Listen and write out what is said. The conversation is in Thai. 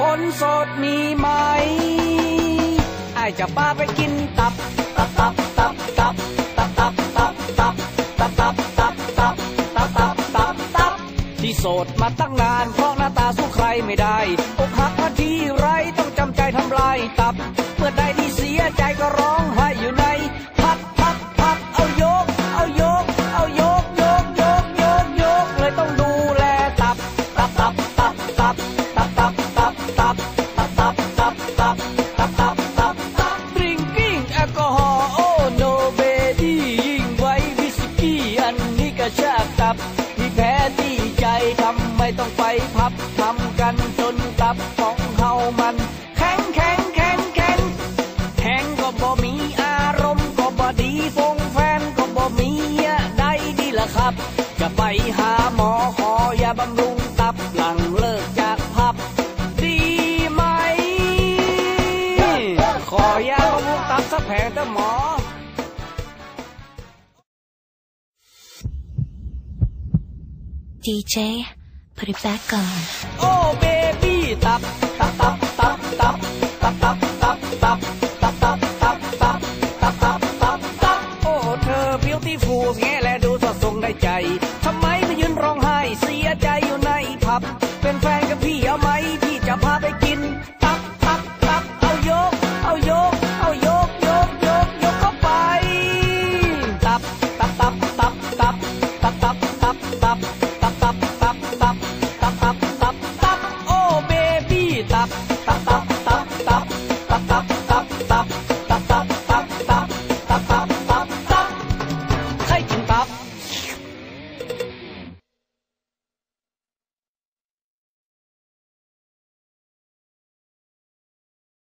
คนโสดมีไหมไอจะพาไปกินตับ ตับตับตับตับตับตับตับตับตับตับตับตับตับตับตับตับที่โสดมาตั้งนานเพราะหน้าตาสู้ใครไม่ได้อกหักมาทีไรต้องจำใจทำลายตับ เมื่อใดที่เสียใจก็ร้อง แพ้ที่ใจทำไม่ต้องไปพับทำกันจนตับของเฮามัน แข็งแข็งแข็งแข็งแข็งก็บ่มีอารมณ์ก็บ่ดีฟงแฟนก็บ่มีได้ดีละครับ จะไปหาหมอขอยาบำรุงตับหลังเลิกจากพับ ดีไหม ขอยาบำรุงตับสักแผงเถอะหมอ ดีเจ put it back on. โอ้เบบี้ตับตับตับตับตับตับตับตับตับตับตับตับตับตับตับตับตับโอ้เธอ beautiful แง่และดูสดทรงได้ใจทำไมไปยืนร้องไห้เสียใจอยู่ในผับ เป็นแฟนกับพี่เอาไหมพี่จะพาไป up.